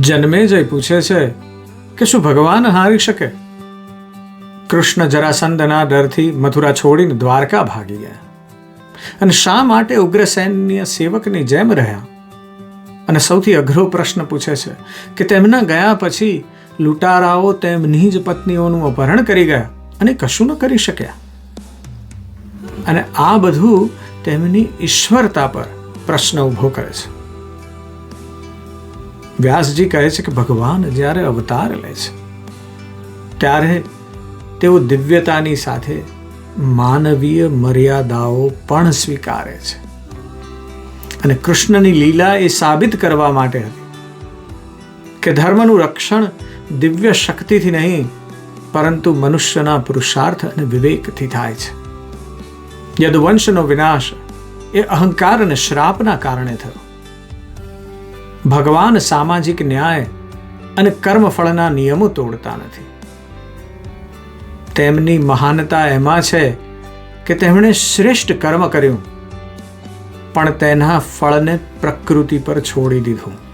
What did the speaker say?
જન્મેજય પૂછે છે કે શું ભગવાન હારી શકે? કૃષ્ણ જરાસંદના ડરથી મથુરા છોડીને દ્વારકા ભાગી ગયા. અને શા માટે ઉગ્રસેનની સેવકની જેમ રહ્યા? અને સૌથી અઘરો પ્રશ્ન પૂછે છે કે તેમના ગયા પછી લૂંટારાઓ તેમની જ પત્નીઓનું અપહરણ કરી ગયા અને કશું ન કરી શક્યા? અને આ બધું તેમની ઈશ્વરતા પર પ્રશ્ન ઊભો કરે છે. વ્યાસજી કહે છે કે ભગવાન જ્યારે અવતાર લે છે, ત્યારે તેઓ દિવ્યતાની સાથે માનવીય મર્યાદાઓ પણ સ્વીકારે છે. અને કૃષ્ણની લીલા એ સાબિત કરવા માટે હતી કે ધર્મનું રક્ષણ દિવ્ય શક્તિથી નહીં, પરંતુ મનુષ્યના પુરુષાર્થ અને વિવેકથી થાય છે. યદુવંશનો વિનાશ એ અહંકાર અને શ્રાપના કારણે થયો. ભગવાન સામાજિક ન્યાય અને કર્મફળના નિયમો તોડતા નથી. તેમની મહાનતા એમાં છે કે તેમણે શ્રેષ્ઠ કર્મ કર્યું, પણ તેના ફળને પ્રકૃતિ પર છોડી દીધું.